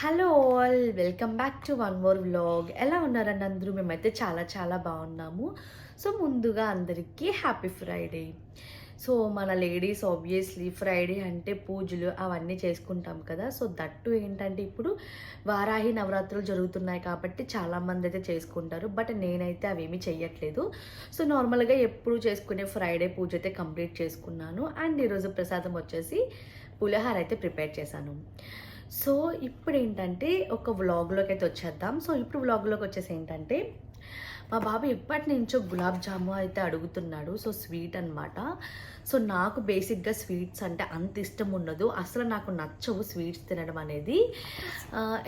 Hello all welcome back to one more vlog ఎలా ఉన్నారండి అందరూ? మేమైతే చాలా చాలా బాగున్నాము. సో ముందుగా అందరికీ హ్యాపీ ఫ్రైడే సో మన లేడీస్ ఆబ్వియస్లీ ఫ్రైడే అంటే పూజలు అవన్నీ చేసుకుంటాం కదా. సో దట్టు ఏంటంటే ఇప్పుడు వారాహి నవరాత్రులు జరుగుతున్నాయి కాబట్టి చాలామంది అయితే చేసుకుంటారు. బట్ నేనైతే అవేమీ చేయట్లేదు సో నార్మల్గా ఎప్పుడు చేసుకునే ఫ్రైడే పూజ అయితే కంప్లీట్ చేసుకున్నాను. అండ్ ఈరోజు ప్రసాదం వచ్చేసి పులిహార అయితే ప్రిపేర్ చేశాను. సో ఇప్పుడు ఏంటంటే ఒక వ్లాగ్లోకి అయితే వచ్చేద్దాం. సో ఇప్పుడు వ్లాగ్లోకి వచ్చేసి ఏంటంటే మా బాబు ఎప్పటి నుంచో గులాబ్ జాము అయితే అడుగుతున్నాడు. సో స్వీట్ అనమాట సో నాకు బేసిక్గా స్వీట్స్ అంటే అంత ఇష్టం ఉండదు. అసలు నాకు నచ్చవు స్వీట్స్ తినడం అనేది.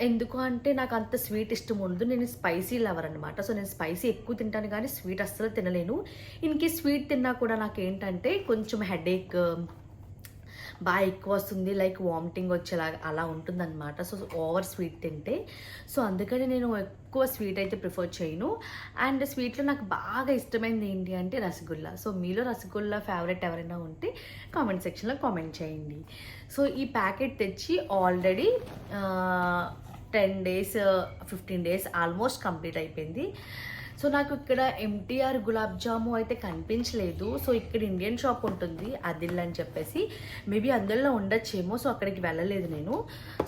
ఎందుకు అంటే నాకు అంత స్వీట్ ఇష్టం ఉండదు. నేను స్పైసీ లవర్ అనమాట సో నేను స్పైసీ ఎక్కువ తింటాను కానీ స్వీట్ అస్సలు తినలేను. ఇన్కేస్ స్వీట్ తిన్నా కూడా నాకు ఏంటంటే కొంచెం హెడేక్ బాగా ఎక్కువ వస్తుంది లైక్ వామిటింగ్ వచ్చేలాగా అలా ఉంటుందన్నమాట. సో ఓవర్ స్వీట్ తింటే. సో అందుకని నేను ఎక్కువ స్వీట్ అయితే ప్రిఫర్ చేయను. అండ్ స్వీట్లో నాకు బాగా ఇష్టమైనది ఏంటి అంటే రసగుల్లా. సో మీలో రసగుల్లా ఫేవరెట్ ఎవరైనా ఉంటే కామెంట్ సెక్షన్లో కామెంట్ చేయండి. సో ఈ ప్యాకెట్ తెచ్చి already ten days fifteen days almost complete అయిపోయింది. సో నాకు ఇక్కడ ఎంటీఆర్ గులాబ్ జాము అయితే కనిపించలేదు. సో ఇక్కడ ఇండియన్ షాప్ ఉంటుంది. అదిల్ అని చెప్పేసి మేబీ అందులో ఉండొచ్చేమో. సో అక్కడికి వెళ్ళలేదు నేను.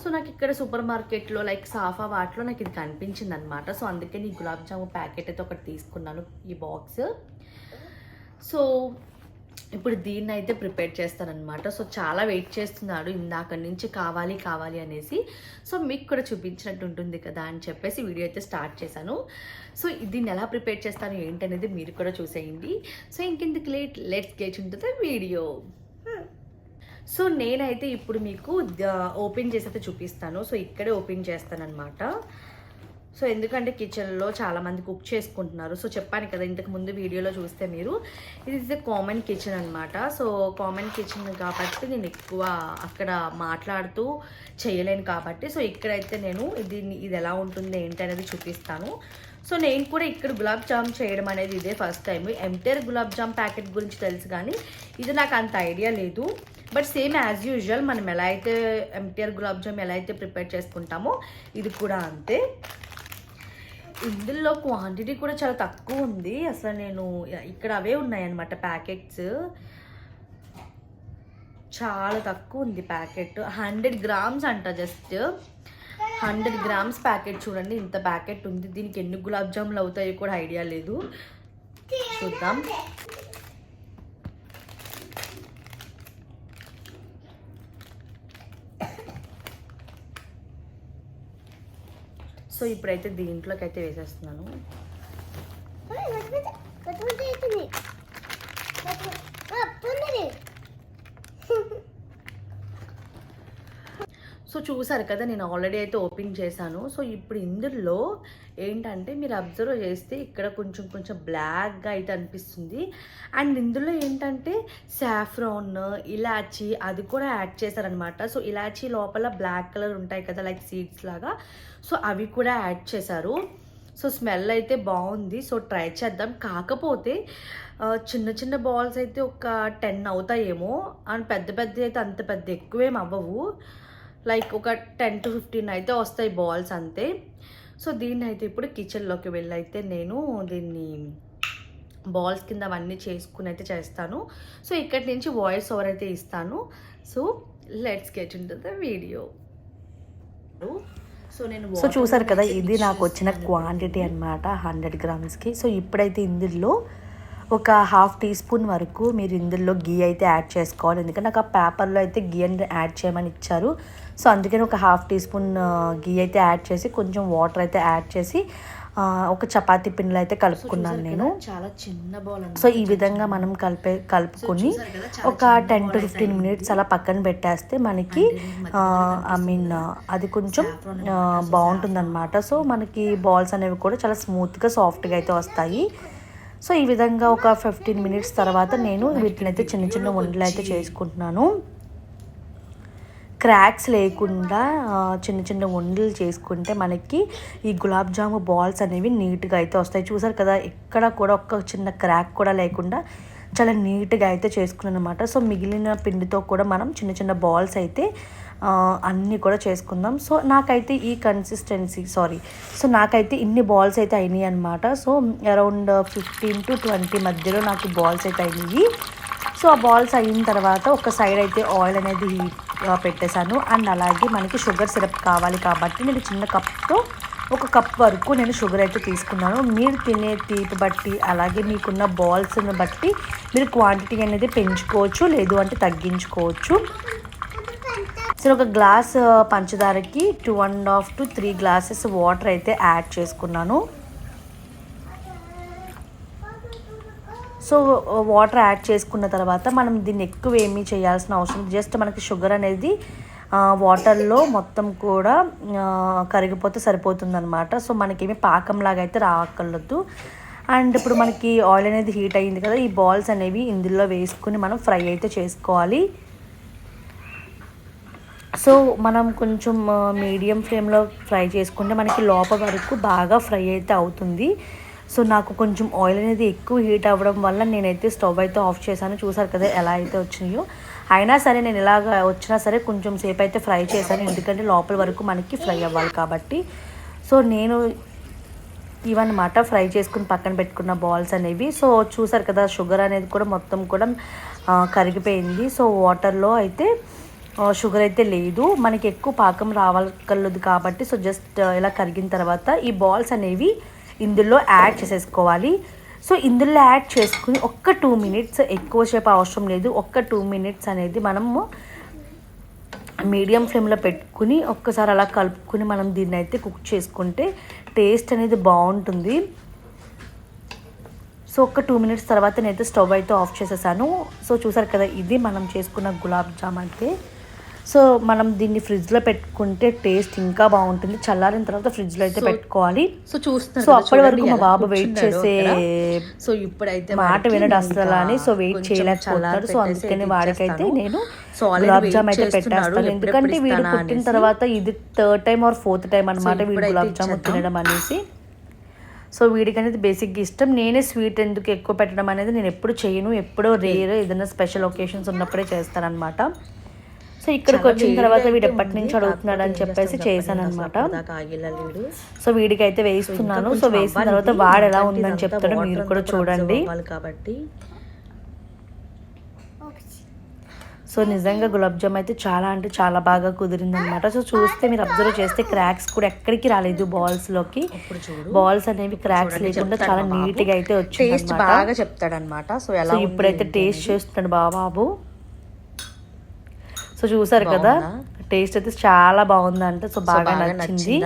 సో నాకు ఇక్కడ సూపర్ మార్కెట్లో లైక్ సాఫా వాటిలో నాకు ఇది కనిపించింది అనమాట సో అందుకని ఈ గులాబ్ జాము ప్యాకెట్ అయితే ఒకటి తీసుకున్నాను ఈ బాక్స్ సో ఇప్పుడు దీన్ని అయితే ప్రిపేర్ చేస్తానన్నమాట. సో చాలా వెయిట్ చేస్తున్నాడు. ఇందాక నుంచి కావాలి కావాలి అనేసి. సో మీకు కూడా చూపించినట్టు ఉంటుంది కదా అని చెప్పేసి వీడియో అయితే స్టార్ట్ చేశాను. సో దీన్ని ఎలా ప్రిపేర్ చేస్తాను ఏంటనేది మీరు కూడా చూసేయండి. సో ఇంకెందుకు లేట్? లెట్స్ గెట్ ఉంటుంది వీడియో సో నేనైతే ఇప్పుడు మీకు ఓపెన్ చేసి అయితే చూపిస్తాను. సో ఇక్కడే ఓపెన్ చేస్తానన్నమాట. సో ఎందుకంటే కిచెన్లో చాలామంది కుక్ చేసుకుంటున్నారు. సో చెప్పాను కదా ఇంతకు ముందు వీడియోలో చూస్తే మీరు ఇది ఇస్ ద కామన్ కిచెన్ అనమాట సో కామన్ కిచెన్ కాబట్టి నేను ఎక్కువ అక్కడ మాట్లాడుతూ చేయలేను కాబట్టి సో ఇక్కడైతే నేను ఇది ఇది ఎలా ఉంటుంది ఏంటి అనేది చూపిస్తాను. సో నేను కూడా ఇక్కడ గులాబ్ జామ్ చేయడం అనేది ఇదే first time MTR gulab jam packet గురించి తెలుసు కానీ ఇది నాకు అంత ఐడియా లేదు. బట్ సేమ్ యాజ్ యూజువల్ మనం ఎలా అయితే ఎంటీఆర్ గులాబ్ జామ్ ఎలా అయితే ప్రిపేర్ చేసుకుంటామో ఇది కూడా అంతే. ఇందులో క్వాంటిటీ కూడా చాలా తక్కువ ఉంది. అసలు నేను ఇక్కడ అవే ఉన్నాయన్నమాట ప్యాకెట్స్ చాలా తక్కువ ఉంది ప్యాకెట్ హండ్రెడ్ గ్రామ్స్ అంట జస్ట్ హండ్రెడ్ గ్రామ్స్ ప్యాకెట్ చూడండి ఇంత ప్యాకెట్ ఉంది. దీనికి ఎన్ని గులాబ్ జాములు అవుతాయో కూడా ఐడియా లేదు. చూద్దాం. సో ఇప్పుడైతే దీంట్లోకి అయితే వేసేస్తున్నాను సో చూసారు కదా నేను ఆల్రెడీ అయితే ఓపెన్ చేశాను. సో ఇప్పుడు ఇందులో ఏంటంటే మీరు అబ్జర్వ్ చేస్తే ఇక్కడ కొంచెం కొంచెం బ్లాక్గా అయితే అనిపిస్తుంది. అండ్ ఇందులో ఏంటంటే సాఫ్రాన్ ఇలాచీ అది కూడా యాడ్ చేశారనమాట సో ఇలాచీ లోపల బ్లాక్ కలర్ ఉంటాయి కదా లైక్ సీడ్స్ లాగా. సో అవి కూడా యాడ్ చేశారు. సో స్మెల్ అయితే బాగుంది. సో ట్రై చేద్దాం. కాకపోతే చిన్న చిన్న బాల్స్ అయితే ఒక టెన్ అవుతాయేమో. అండ్ పెద్ద పెద్ద అయితే అంత పెద్ద ఎక్కువేం అవ్వవు. లైక్ ఒక టెన్ టు ఫిఫ్టీన్ అయితే వస్తాయి బాల్స్ అంతే. సో దీన్ని అయితే ఇప్పుడు కిచెన్లోకి వెళ్ళి అయితే నేను దీన్ని బాల్స్ కింద అవన్నీ చేసుకుని అయితే చేస్తాను. సో ఇక్కడి నుంచి వాయిస్ ఓవర్ అయితే ఇస్తాను. So let's get into the video so నేను సో చూసారు కదా ఇది నాకు వచ్చిన క్వాంటిటీ అన్నమాట హండ్రెడ్ గ్రామ్స్కి సో ఇప్పుడైతే ఇందులో ఒక హాఫ్ టీ స్పూన్ వరకు మీరు ఇందులో గీ అయితే యాడ్ చేసుకోవాలి. ఎందుకంటే నాకు ఆ పేపర్లో అయితే గీ అని యాడ్ చేయమని ఇచ్చారు. సో అందుకని ఒక హాఫ్ టీ స్పూన్ గీ అయితే యాడ్ చేసి కొంచెం వాటర్ అయితే యాడ్ చేసి ఒక చపాతీ పిండిలో అయితే కలుపుకున్నాను నేను. చాలా చిన్న బాల్ సో ఈ విధంగా మనం కలిపే కలుపుకొని ఒక టెన్ టు ఫిఫ్టీన్ మినిట్స్ అలా పక్కన పెట్టేస్తే మనకి ఐ మీన్ అది కొంచెం బాగుంటుంది అనమాట సో మనకి బాల్స్ అనేవి కూడా చాలా స్మూత్గా సాఫ్ట్గా అయితే వస్తాయి. సో ఈ విధంగా ఒక ఫిఫ్టీన్ మినిట్స్ తర్వాత నేను వీటిని అయితే చిన్న చిన్న వంటలు అయితే చేసుకుంటున్నాను. క్రాక్స్ లేకుండా చిన్న చిన్న ఉండలు చేసుకుంటే మనకి ఈ గులాబ్ జాము బాల్స్ అనేవి నీట్గా అయితే వస్తాయి. చూసారు కదా ఎక్కడ కూడా ఒక్క చిన్న క్రాక్ కూడా లేకుండా చాలా నీట్గా అయితే చేసుకున్నాను అనమాట సో మిగిలిన పిండితో కూడా మనం చిన్న చిన్న బాల్స్ అయితే అన్నీ కూడా చేసుకుందాం. సో నాకైతే ఈ కన్సిస్టెన్సీ సారీ సో నాకైతే ఇన్ని బాల్స్ అయితే అయినాయి అనమాట so around fifteen to twenty మధ్యలో నాకు బాల్స్ అయితే అయినాయి. సో ఆ బాల్స్ అయిన తర్వాత ఒక సైడ్ అయితే ఆయిల్ అనేది హీట్ పెట్టేశాను. అండ్ అలాగే మనకి షుగర్ సిరప్ కావాలి కాబట్టి నేను చిన్న కప్తో ఒక కప్ వరకు నేను షుగర్ అయితే తీసుకున్నాను. మీరు తినే తీపి బట్టి అలాగే మీకున్న బాల్స్ని బట్టి మీరు క్వాంటిటీ అనేది పెంచుకోవచ్చు లేదు అంటే తగ్గించుకోవచ్చు. సో ఒక glass పంచదారకి two and half to three glasses water అయితే యాడ్ చేసుకున్నాను. సో వాటర్ యాడ్ చేసుకున్న తర్వాత మనం దీన్ని ఎక్కువ ఏమీ చేయాల్సిన అవసరం జస్ట్ మనకి షుగర్ అనేది వాటర్లో మొత్తం కూడా కరిగిపోతే సరిపోతుంది అనమాట సో మనకేమి పాకంలాగా అయితే రావక్కర్లేదు అండ్ ఇప్పుడు మనకి ఆయిల్ అనేది హీట్ అయ్యింది కదా ఈ బాల్స్ అనేవి ఇందులో వేసుకుని మనం ఫ్రై అయితే చేసుకోవాలి. సో మనం కొంచెం మీడియం ఫ్లేమ్లో ఫ్రై చేసుకుంటే మనకి లోపల వరకు బాగా ఫ్రై అయితే అవుతుంది. సో నాకు కొంచెం ఆయిల్ అనేది ఎక్కువ హీట్ అవ్వడం వల్ల నేనైతే స్టవ్ అయితే ఆఫ్ చేశాను. చూసారు కదా ఎలా అయితే వచ్చినాయో. అయినా సరే నేను ఇలాగ వచ్చినా సరే కొంచెం సేపు అయితే ఫ్రై చేశాను. ఎందుకంటే లోపల వరకు మనకి ఫ్రై అవ్వాలి కాబట్టి. సో నేను ఇవన్నమాట ఫ్రై చేసుకుని పక్కన పెట్టుకున్న బాల్స్ అనేవి. సో చూసారు కదా షుగర్ అనేది కూడా మొత్తం కూడా కరిగిపోయింది. సో వాటర్లో అయితే షుగర్ అయితే లేదు. మనకి ఎక్కువ పాకం రావాలి కాబట్టి. సో జస్ట్ ఇలా కరిగిన తర్వాత ఈ బాల్స్ అనేవి ఇందులో యాడ్ చేసేసుకోవాలి. సో ఇందులో యాడ్ చేసుకుని ఒక్క టూ మినిట్స్ ఎక్కువసేపు అవసరం లేదు. ఒక్క టూ మినిట్స్ అనేది మనము మీడియం ఫ్లేమ్లో పెట్టుకుని ఒక్కసారి అలా కలుపుకుని మనం దీన్ని అయితే కుక్ చేసుకుంటే టేస్ట్ అనేది బాగుంటుంది. సో ఒక టూ మినిట్స్ తర్వాత నేనైతే స్టవ్ అయితే ఆఫ్ చేసేసాను. సో చూసారు కదా ఇది మనం చేసుకున్న గులాబ్ జామ్ అయితే. సో మనం దీన్ని ఫ్రిడ్జ్లో పెట్టుకుంటే టేస్ట్ ఇంకా బాగుంటుంది. చల్లారిన తర్వాత ఫ్రిడ్జ్లో అయితే పెట్టుకోవాలి. సో చూస్తున్నారు సో అప్పటి వరకు మా బాబు వెయిట్ చేసే. సో ఇప్పుడైతే మాట వినడు అసలు అని. సో వెయిట్ చేయలేకపోతాడు సో అందుకని వాడికైతే. నేను గులాబ్ జామ్ అయితే పెట్టేస్తాను. ఎందుకంటే వీడు పుట్టిన. తర్వాత ఇది third time or fourth time అనమాట వీడు గులాబ్ జామ్. తినడం అనేసి. సో వీడికి అనేది బేసిక్గా ఇష్టం. నేనే స్వీట్ ఎందుకు ఎక్కువ పెట్టడం అనేది నేను ఎప్పుడు చేయను. ఎప్పుడో రేర్ ఏదైనా స్పెషల్ ఒకేషన్స్ ఉన్నప్పుడే చేస్తానన్నమాట. సో ఇక్కడికి వచ్చిన తర్వాత వీడు ఎప్పటి. నుంచి అడుగుతున్నాడు అని చెప్పేసి చేశాను అనమాట. సో వీడికి అయితే వేస్తున్నాను ఇంకా సో వేసిన. తర్వాత వాడు ఎలా ఉందని చెప్తాడో మీరు కూడా చూడండి కాబట్టి సో నిజంగా గులాబ్ జామ్ అయితే చాలా అంటే చాలా బాగా కుదిరింది అనమాట సో చూస్తే మీరు అబ్జర్వ్ చేస్తే క్రాక్స్ కూడా ఎక్కడికి రాలేదు బాల్స్లోకి బాల్స్ అనేవి క్రాక్స్ లేకుండా చాలా. నీట్గా అయితే వచ్చింది. బాగా చెప్తాడన్నమాట సో ఎలా ఇప్పుడైతే టేస్ట్. చేస్తున్నాడు బాబాబు సో చూసారు కదా? టేస్ట్ అయితే చాలా బాగుందంట. సో సో బాగా నచ్చింది?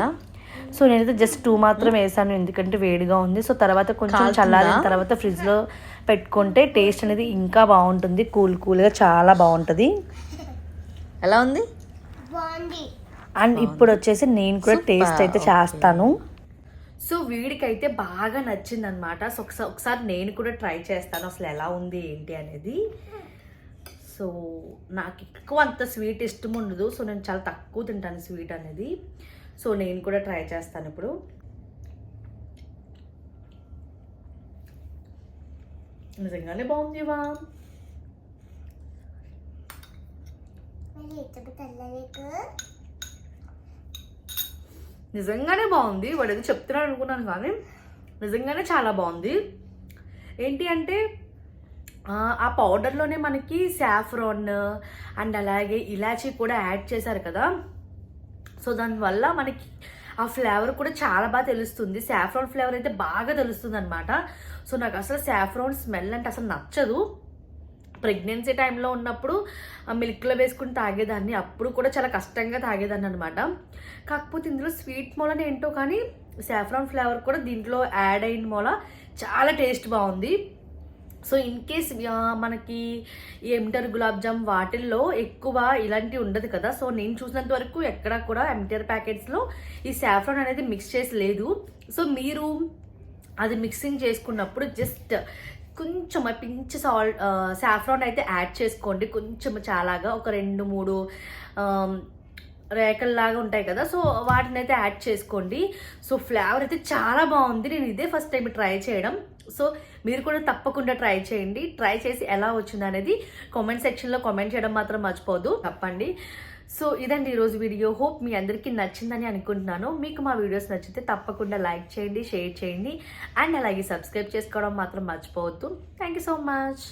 సో నేనైతే జస్ట్ టూ మాత్రం వేసాను ఎందుకంటే వేడిగా ఉంది. సో తర్వాత కొంచెం? చల్లారిన తర్వాత ఫ్రిడ్జ్లో పెట్టుకుంటే టేస్ట్ అనేది ఇంకా బాగుంటుంది. కూల్ కూల్గా చాలా బాగుంటుంది. ఎలా ఉంది? అండ్ ఇప్పుడు వచ్చేసి నేను కూడా టేస్ట్ అయితే. చేస్తాను. సో వీడికైతే బాగా నచ్చింది అనమాట సో ఒకసారి ఒకసారి నేను కూడా ట్రై చేస్తాను అసలు ఎలా ఉంది ఏంటి అనేది. సో నాకు ఎక్కువ అంత స్వీట్ ఇష్టం ఉండదు. సో నేను చాలా తక్కువ తింటాను స్వీట్ అనేది. సో నేను కూడా ట్రై చేస్తాను ఇప్పుడు. నిజంగానే బాగుంది వా. నిజంగానే బాగుంది. వాడు ఏదో చెప్తున్నాడు అనుకున్నాను కానీ నిజంగానే చాలా బాగుంది. ఏంటి అంటే ఆ, పౌడర్లోనే మనకి సాఫ్రాన్ అండ్ అలాగే ఇలాచీ కూడా యాడ్ చేశారు కదా. సో దానివల్ల మనకి ఆ ఫ్లేవర్ కూడా చాలా బాగా తెలుస్తుంది. సాఫ్రాన్ ఫ్లేవర్ అయితే బాగా తెలుస్తుంది అనమాట సో నాకు అసలు సాఫ్రాన్ స్మెల్ అంటే అసలు నచ్చదు. ప్రెగ్నెన్సీ టైంలో ఉన్నప్పుడు ఆ మిల్క్లో వేసుకుని తాగేదాన్ని అప్పుడు కూడా చాలా కష్టంగా తాగేదాన్ని అనమాట కాకపోతే ఇందులో స్వీట్ మూలన ఏంటో కానీ సాఫ్రాన్ ఫ్లేవర్ కూడా దీంట్లో యాడ్ అయిన మూల చాలా టేస్ట్ బాగుంది. సో ఇన్ కేస్ మనకి ఈ ఎంటర్ గులాబ్ జామ్ వాటిల్లో ఎక్కువ ఇలాంటివి ఉండదు కదా. సో నేను చూసినంత వరకు ఎక్కడ కూడా ఎంటర్ ప్యాకెట్స్లో ఈ సాఫ్రాన్ అనేది మిక్స్ చేసి లేదు. సో మీరు అది మిక్సింగ్ చేసుకున్నప్పుడు జస్ట్ కొంచెం పించ్ సాల్ట్ సాఫ్రాన్ అయితే యాడ్ చేసుకోండి. కొంచెం చాలాగా ఒక రెండు మూడు రేకల్లాగా ఉంటాయి కదా సో వాటిని అయితే యాడ్ చేసుకోండి. సో ఫ్లేవర్ అయితే చాలా బాగుంది. నేను ఇదే ఫస్ట్ టైం ట్రై చేయడం. సో మీరు కూడా తప్పకుండా ట్రై చేయండి. ట్రై చేసి ఎలా వచ్చింది అనేది కామెంట్ సెక్షన్లో కామెంట్ చేయడం మాత్రం మర్చిపోదు. చెప్పండి సో ఇదండి ఈరోజు వీడియో. హోప్ మీ అందరికీ నచ్చిందని అనుకుంటున్నాను. మీకు మా వీడియోస్ నచ్చితే తప్పకుండా లైక్ చేయండి షేర్ చేయండి. అండ్ అలాగే సబ్స్క్రైబ్ చేసుకోవడం మాత్రం మర్చిపోవద్దు. Thank you so much.